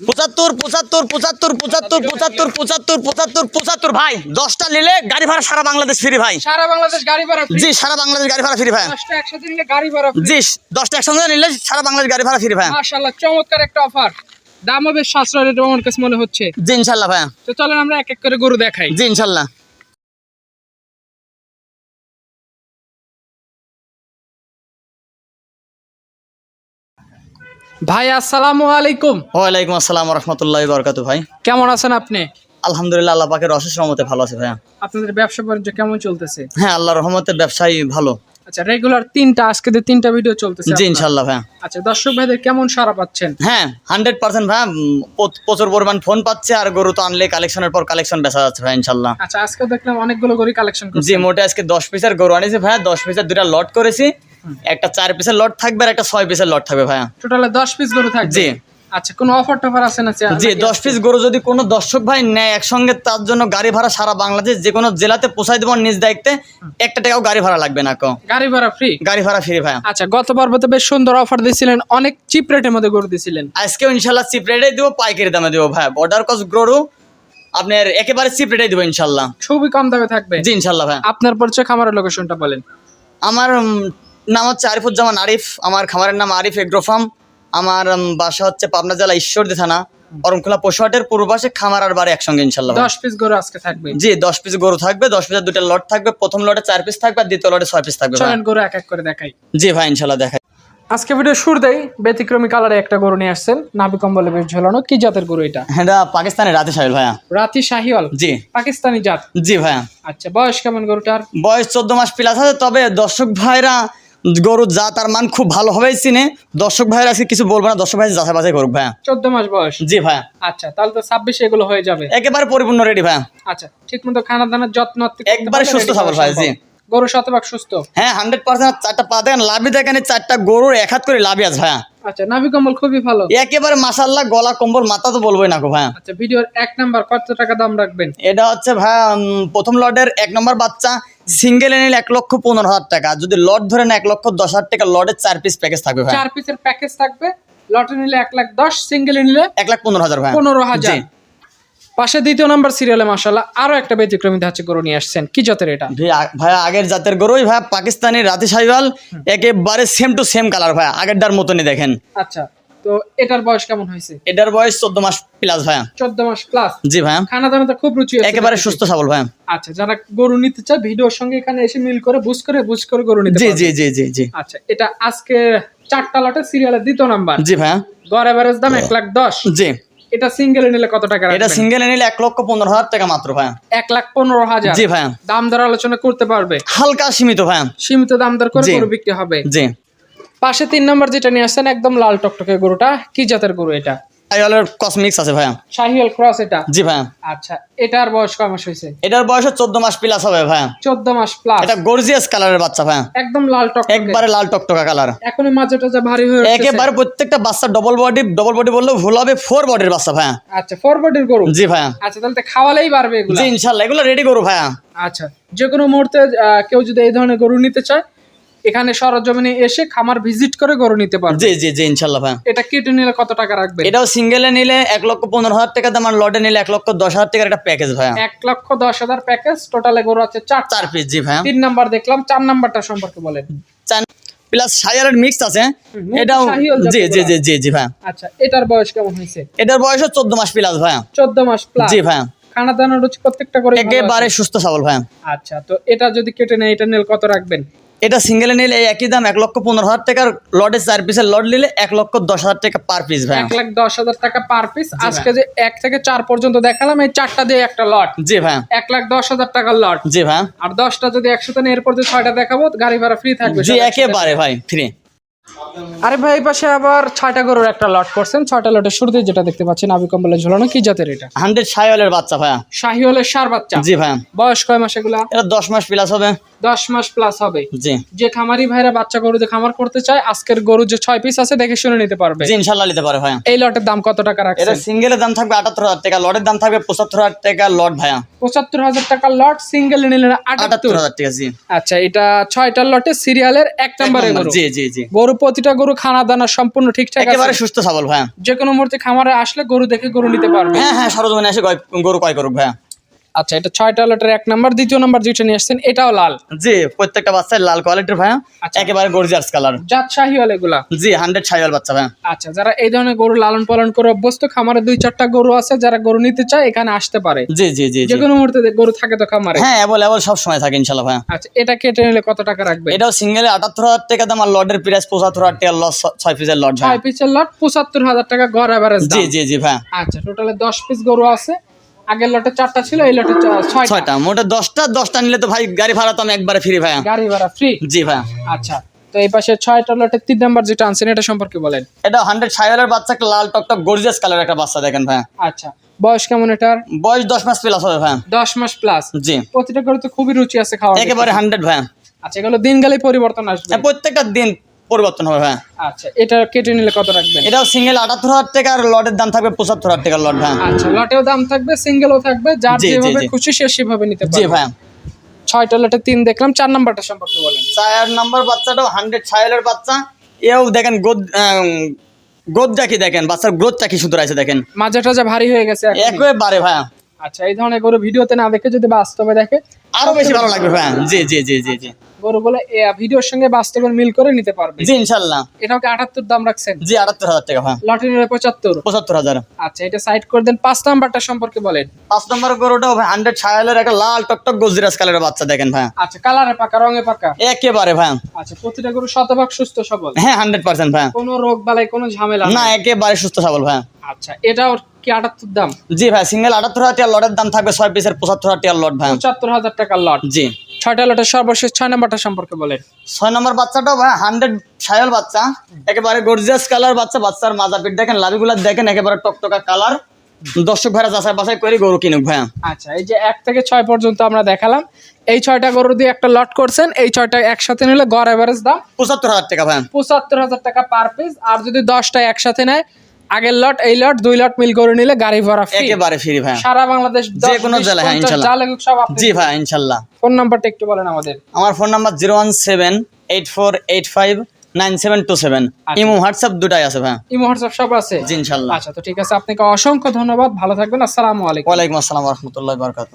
পঁচাত্তর পঁচাত্তর পঁচাত্তর পঁচাত্তর পঁচাত্তর পঁচাত্তর পঁচাত্তর পঁচাত্তর ভাই। দশটা নিলে গাড়ি ভাড়া সারা বাংলাদেশ ফ্রি ভাই। সারা বাংলাদেশ গাড়ি ভাড়া জি সারা বাংলাদেশ গাড়ি ভাড়া ফ্রি ভাই একসাথে গাড়ি ভাড়া জি দশটা একসঙ্গে নিলে সারা বাংলাদেশ গাড়ি ভাড়া ফ্রি ভাই মাশাআল্লাহ চমৎকার একটা অফার দামও বেশ সাশ্রয় রেট আমার কাছে মনে হচ্ছে। জি ইনশাল্লাহ ভাই তো চলেন আমরা এক এক করে গরু দেখাই। জি ইনশাল্লাহ ভাই আসসালামু আলাইকুম। ওয়ালাইকুম আসসালাম রহমতুল্লাহ বরকাতু ভাই। কেমন আছেন আপনি? আলহামদুলিল্লাহ আল্লাহ পাকের অশেষ রহমতে ভালো আছে ভাইয়া। আপনাদের ব্যবসা বাণিজ্য কেমন চলতেছে? হ্যাঁ আল্লাহ রহমতের ব্যবসায়ী ভালো। আচ্ছা রেগুলার তিনটা আজকে দিয়ে তিনটা ভিডিও চলতেছে জি আপনার। ইনশাল্লাহ ভাইয়া। আচ্ছা দর্শক ভাইদের কেমন সারা পাচ্ছেন? হ্যাঁ হান্ড্রেড পার্সেন্ট ভাইয়া। প্রচুর পরিমাণ ফোন পাচ্ছে আর গরু তো আনলে কালেকশনের পর কালেকশন বেচা যাচ্ছে ভাই ইনশাল্লাহ আচ্ছা আজকে দেখলাম অনেকগুলো গরু কালেকশন করছে। জি মোটে আজকে দশ পিসের গরু আনিছি ভাইয়া। দশ পিসের দুটা লট করেছি। একটা চার পিসের লট থাকবে আর একটা ছয় পিসের লট থাকবে ভাইয়া। টোটালে দশ পিস গরু থাকবে? জি। আচ্ছা কোনো অফার টফার আছে না জি দশ পিস গরু যদি কোনো দর্শক ভাই নেয় একসঙ্গে তার জন্য গাড়ি ভাড়া সারা বাংলাদেশ যে কোনো জেলাতে পোষাই দেবো নিজ দায়িত্বে একটা টাকাও গাড়ি ভাড়া লাগবে না কো। গাড়ি ভাড়া ফ্রি গাড়ি ভাড়া ফ্রি ভাইয়া। আচ্ছা গত পর্বতে বেশ সুন্দর অফার দিয়েছিলেন অনেক চিপ রেটের মধ্যে গরু দিয়েছিলেন আজকেও ইনশাল্লাহ চিপ রেটে দেবো পাইকারি দামে দেবো ভাই বর্ডার কস গরু আপনার একেবারে চিপ রেটে দেবো ইনশাল্লাহ। খুবই কম দামে থাকবে। জি ইনশাল্লাহ ভাই আপনার পরিচয় খামারের লোকেশনটা বলেন। আমার নাম হচ্ছে আরিফুজ্জামান আরিফ আমার খামারের নাম আরিফ এগ্রো ফার্ম আমার বাসা হচ্ছে পাবনা জেলা ঈশ্বরদী থানা। অরমখোলা পশুহাটের পূর্ব পাশে খামার আর বাড়ি একসঙ্গে ইনশাল্লাহ দশ পিস গরু আজকে থাকবে। জি দশ পিস গরু থাকবে দশ পিসের দুটো লট থাকবে প্রথম লটে চার পিস থাকবে আর দ্বিতীয় লটে ছয় পিস থাকবে গরু এক এক করে দেখাই। জি ভাই ইনশাল্লাহ দেখাই। আজকে ভিডিও শুরুতেই ব্যতিক্রমী কালারে একটা গরু নিয়ে আসছেন নাভি কম্বলে বেশ ঝোলানো। কি জাতের গরু এটা? হ্যাঁ এটা পাকিস্তানের রাতে সাহেল ভাইয়া। রাতি শাহিওয়াল? জি। পাকিস্তানি জাত? জি ভাইয়া। আচ্ছা বয়স কেমন গরুটার? বয়স চোদ্দ মাস প্লাস আছে তবে দর্শক ভাইরা গরুর যা তার মান খুব ভালো হবে চিনে। দর্শক ভাইয়ের আজকে কিছু বলব না দর্শক ভাই যাচাই বাছাই করুক ভাইয়া। চোদ্দ মাস বয়স? জি ভাইয়া। আচ্ছা তাহলে তো ছাব্বিশে এগুলো হয়ে যাবে। একেবারে পরিপূর্ণ রেডি ভাইয়া। আচ্ছা ঠিক মতো খানা দানার যত্ন একবারে সুস্থ সবল ভাই, জি। গরু শতভাগ সুস্থ? হ্যাঁ হান্ড্রেড পার্সেন্ট চারটা পা দেখেন লাভি দেখেন চারটা গরুর এক হাত করে লাভি আছে ভাইয়া। আচ্ছা নাভি কম্বল খুবই ভালো। একেবারে মাসাল্লাহ গলা কম্বল মাথা তো বলবোই না গো ভাইয়া। আচ্ছা ভিডিওর এক নাম্বার কত টাকা দাম রাখবেন? এটা হচ্ছে ভাইয়া প্রথম লটের এক নম্বর বাচ্চা সিঙ্গেল নিলে এক লক্ষ পনেরো হাজার টাকা। যদি লট ধরেন এক লক্ষ দশ হাজার টাকা লটের চার পিস প্যাকেজ থাকবে ভাই চার পিসের প্যাকেজ থাকবে। লটে নিলে এক লাখ দশ সিঙ্গেলে নিলে এক লাখ পনেরো হাজার পনেরো হাজার। পাশে দ্বিতীয় নাম্বার সিরিয়ালে মাসাল্লাহ আরও একটা ব্যতিক্রমী ধাঁচে গরু নিয়ে আসছেন। কি জাতের এটা? ভাই ভাইয়া আগের জাতের গরুই ভাইয়া পাকিস্তানি রাতি সাইবাল একেবারে সেম টু সেম কালার ভাই আগেরটার মতনই দেখেন। আচ্ছা তো এটার বয়স কেমন হয়েছে? এটার বয়স চোদ্দ মাস প্লাস ভাইয়া। চোদ্দ মাস প্লাস জি ভাইয়া। খানা দানা তো খুব রুচি একেবারে সুস্থ সবল ভাইয়া। আচ্ছা যারা গরু নিতে চায় ভিডিওর সঙ্গে এখানে এসে মিল করে বুঝ করে বুঝ করে গরু নিতে জি জি জি জি জি। আচ্ছা এটা আজকে চারটা লটে সিরিয়ালের দ্বিতীয় নাম্বার। জি ভাইয়া। গড় এভারেজ দাম এক লাখ দশ। জি। এটা সিঙ্গেলে নিলে কত টাকা এটা? সিঙ্গেল নিলে এক লক্ষ পনেরো হাজার টাকা মাত্র ভাইয়া। এক লাখ পনেরো হাজার? জি ভাইয়া। দাম দর আলোচনা করতে পারবে? হালকা সীমিত ভাইয়া। সীমিত দাম দর করে গরু বিক্রি হবে। জি। পাশে তিন নম্বর যেটা নিয়ে আসছেন একদম লাল টকটকে গরুটা। কি জাতের গরু এটা? আইওয়ালের কসমিক্স আছে ভাইয়া। শাহিয়াল ক্রস এটা? জি ভাইয়া। আচ্ছা এটার বয়স কয় মাস হয়েছে? এটার বয়স চোদ্দ মাস প্লাস হবে ভাইয়া। চোদ্দ মাস প্লাস এটা গর্জিয়াস কালারের বাচ্চা ভাইয়া। একদম লাল টক একবারে লাল টকটকা কালার এখনই মাঝেটা যা ভারী হয়ে উঠতেছে। একেবারে প্রত্যেকটা বাচ্চা ডবল বডি ডবল বডি বললেও ভুল হবে ফোর বডির বাচ্চা ভাইয়া। আচ্ছা ফরওয়ার্ডের গরু? জি ভাইয়া। আচ্ছা তাহলে খাওয়ালেই পারবে এগুলো। জি ইনশাল্লাহ এগুলো রেডি করো ভাইয়া। আচ্ছা যে কোনো মুহূর্তে কেউ যদি এই ধরনের গরু নিতে চায় এখানে সরজমিনে এসে খামার ভিজিট করে গরু নিতে পারবে। জি জি জি ইনশাল্লাহ ভাইয়া এটা কেটে নিলে কত টাকা রাখবে এটাও সিঙ্গেলে নিলে এক লক্ষ পনেরো হাজার টাকা দাম আর লটে নিলে এক লক্ষ দশ হাজার টাকার একটা প্যাকেজ ভাইয়া এক লক্ষ দশ হাজার প্যাকেজ টোটালে গরু আছে চার চার পিস জি ভাইয়া তিন নাম্বার দেখলাম চার নাম্বারটা সম্পর্কে বলেন। চার প্লাস সাইয়ারের মিক্স আছে। এটাও জি জি জি জি জি ভাইয়া আচ্ছা এটার বয়স কেমন হয়েছে? এটার বয়স চোদ্দ মাস প্লাস ভাইয়া চোদ্দ মাস প্লাস জি ভাইয়া খানা দানা রুচি প্রত্যেকটা করে একেবারে সুস্থ সবল ভাইয়া আচ্ছা তো এটা যদি কেটে নেয় এটা নিলে কত রাখবেন? এটা সিঙ্গেলে নিলে একই দাম এক লক্ষ পনেরো হাজার টাকার লটে চার পিসের লট নিলে এক লক্ষ দশ হাজার টাকা পার পিস ভাই। এক লাখ দশ হাজার টাকা পার পিস আজকে যে এক থেকে চার পর্যন্ত দেখালাম এই চারটা দিয়ে একটা লট জি ভাই। এক লাখ দশ হাজার টাকার লট জি ভাই। আর দশটা যদি একসাথে এরপর যে ছয়টা দেখাবো গাড়ি ভাড়া ফ্রি থাকবে জি একেবারে ভাই ফ্রি আরে ভাই পাশে আবার ছয়টা গরুর একটা লট করছেন। ছয়টা লটের শুরুতে যেটা দেখতে পাচ্ছেন আবি কম্বলে ঝোলানো কি জাতের এটা? হান্ড্রেড সাইওয়ালের বাচ্চা ভাইয়া। শাহিওয়ালের সার বাচ্চা। জি ভাইয়া বয়স কয় মাস এগুলা? এটা দশ মাস প্লাস হবে। দশ মাস প্লাস হবে। যে খামারি ভাইরা বাচ্চা গরুতে খামার করতে চায় আজকের গরু যে ছয় পিস আছে দেখে শুনে নিতে পারবে। ইনশাল্লাহ নিতে পারে ভাইয়া। এই লটের দাম কত টাকা রাখছে এটা সিঙ্গেলের দাম থাকবে আটাত্তর হাজার টাকা লটের দাম থাকবে পঁচাত্তর হাজার টাকা লট ভাইয়া। পঁচাত্তর হাজার টাকা লট সিঙ্গেল নিলে আটাত্তর। হাজার টাকা জি। আচ্ছা এটা ছয়টা লটে সিরিয়ালের এক এক নম্বরে গরু। জি জি জি। গরু প্রতিটা গরু খানা দানা সম্পূর্ণ ঠিকঠাক একেবারে সুস্থ সবল ভাইয়া। যে কোনো মুহূর্তে খামারে আসলে গরু দেখে গরু নিতে পারবে। হ্যাঁ হ্যাঁ সরজমিনে এসে গরু কয় করুক ভাইয়া। আচ্ছা এটা ছয়টা লটের এক নাম্বার দ্বিতীয় নাম্বার যেটা নিয়ে আসছেন এটাও লাল। জি প্রত্যেকটা বাচ্চার লাল কোয়ালিটির ভাইয়া। আচ্ছা। একেবারে গর্জিয়াস কালার জাত শাহিওয়াল এগুলা? জি হান্ড্রেড ছাইওয়াল বাচ্চা ভাইয়া। আচ্ছা যারা এই ধরনের গরু লালন পালন করে অভ্যস্ত খামারে দুই চারটা গরু আছে যারা গরু নিতে চায় এখানে আসতে পারে। জি জি জি যে কোনো মুহূর্তে গরু থাকে তো খামারে। হ্যাঁ অ্যাবল সব সময় থাকে ইনশাল্লাহ ভাইয়া। আচ্ছা এটা কেটে নিলে কত টাকা রাখবে এটাও সিঙ্গেলে আটাত্তর হাজার টাকা দাম আর লটের প্রাইস পঁচাত্তর হাজার টাকা লস ছয় পিসের লট ভাইয়া। ছয় পিসের লট পঁচাত্তর হাজার টাকা গড় অ্যাভারেজ জি জি জি ভাইয়া। আচ্ছা টোটালে দশ পিস গরু আছে আগের লটে চারটা ছিল এই লটে ছয়টা। মোটে দশটা দশটা নিলে তো ভাই গাড়ি ভাড়া তো আমি একবারে ফ্রি ভাইয়া। গাড়ি ভাড়া ফ্রি জি ভাইয়া। আচ্ছা তো এই পাশে ছয়টা লটের তিন নাম্বার যেটা আনছেন এটা সম্পর্কে বলেন। এটা হান্ড্রেড ছাইওয়ালের বাচ্চা একটা লাল টকটক গর্জিয়াস কালার একটা বাচ্চা দেখেন ভাইয়া। আচ্ছা বয়স কেমন এটার? বয়স দশ মাস প্লাস হবে ভাইয়া। দশ মাস প্লাস জি। প্রতিটা গরু তো খুবই রুচি আছে খাওয়া একেবারে হান্ড্রেড ভাইয়া। আচ্ছা এগুলো দিন গেলেই পরিবর্তন আসবে। হ্যাঁ, প্রত্যেকটা দিন পরিবর্তন হবে ভাইয়া আচ্ছা এটা কেটে নিলে কত রাখবেন? এটাও সিঙ্গেল আটাত্তর হাজার টাকা আর লটের দাম থাকবে পঁচাত্তর হাজার টাকার লট ভাইয়া আচ্ছা লটেও দাম থাকবে সিঙ্গেলও থাকবে যার যেভাবে খুশি সে সেভাবে নিতে পারবে। জি ভাইয়া। ছয়টা লটে তিন দেখলাম চার নাম্বারটা সম্পর্কে বলেন। চার নম্বর বাচ্চাটাও হান্ড্রেড ছাইলের বাচ্চা। এও দেখেন গোদ গোদটা কি দেখেন? বাচ্চার গ্রোথটা কি সুন্দর আছে দেখেন। মাঝে টাজা ভারী হয়ে গেছে। একেবারে ভাইয়া। আচ্ছা এই ধরনের গরু ভিডিওতে না দেখে যদি বাস্তবে দেখে আরও বেশি ভালো লাগবে ভাইয়া। জি জি জি জি জি। গরুগুলো ভিডিওর সঙ্গে বাস্তবের মিল করে নিতে পারবে। জি ইনশাল্লাহ। এটাও কি আটাত্তর দাম রাখছেন? জি আটাত্তর হাজার টাকা ভাইয়া লটে নিলে পঁচাত্তর। পঁচাত্তর হাজার। আচ্ছা এটা সাইড করে দেন। পাঁচ নাম্বারটা সম্পর্কে বলেন। পাঁচ নম্বর গরুটাও ভাই হান্ড্রেড ছায়ালের একটা লাল টকটক গজরাস কালারের বাচ্চা দেখেন ভাইয়া আচ্ছা কালারে পাকা রঙে পাকা? একেবারে ভাইয়া আচ্ছা প্রতিটা গরু শতভাগ সুস্থ সবল? হ্যাঁ হান্ড্রেড পার্সেন্ট ভাইয়া কোনো রোগ বালাই কোনো ঝামেলা না একেবারে সুস্থ সবল ভাইয়া আচ্ছা এটাও কি আটাত্তর দাম? জি ভাই সিঙ্গেল আটাত্তর হাজার লটের দাম থাকবে ছয় পিসের পঁচাত্তর হাজার লট ভাইয়া পঁচাত্তর হাজার টাকার লট। জি। ছয়টা লটের সর্বশেষ ছয় নাম্বারটা সম্পর্কে বলেন। ছয় নম্বর বাচ্চাটাও ভাই হান্ড্রেড ছায়াল বাচ্চা। একেবারে গর্জিয়াস কালার বাচ্চা বাচ্চার মাজা পিঠ দেখেন লাভিগুলা দেখেন একেবারে টকটকা কালার দর্শক ভাইরা যাচাই বাছাই করে গরু কিনুক ভাইয়া। আচ্ছা এই যে এক থেকে ছয় পর্যন্ত আমরা দেখালাম। এই ছয়টা গরু দিয়ে একটা লট করছেন এই ছয়টা একসাথে নিলে গড় এভারেজ দাম পঁচাত্তর হাজার টাকা ভাইয়া। পঁচাত্তর হাজার টাকা পার পিস আর যদি দশটা একসাথে নেয় আগের লট এই লট দুই লট মিল করে নিলে গাড়ি ভাড়া ফ্রি একেবারে ফ্রি ভাইয়া। সারা বাংলাদেশ যে কোনো জেলায়, হ্যাঁ, সব আপনি জি ভাই ইনশাল্লাহ। ফোন নাম্বারটা একটু বলেন আমাদের। আমার phone number zero one seven eight four eight five nine seven two seven. Imo WhatsApp দুটাই আছে ভাই ইমো হোয়াটসঅ্যাপ সব আছে? জি ইনশাল্লাহ। আচ্ছা তো ঠিক আছে আপনাকে অসংখ্য ধন্যবাদ। ভালো থাকবেন আসসালামু আলাইকুম। ওয়ালাইকুম আসসালাম রহমতুল্লাহ বরকাত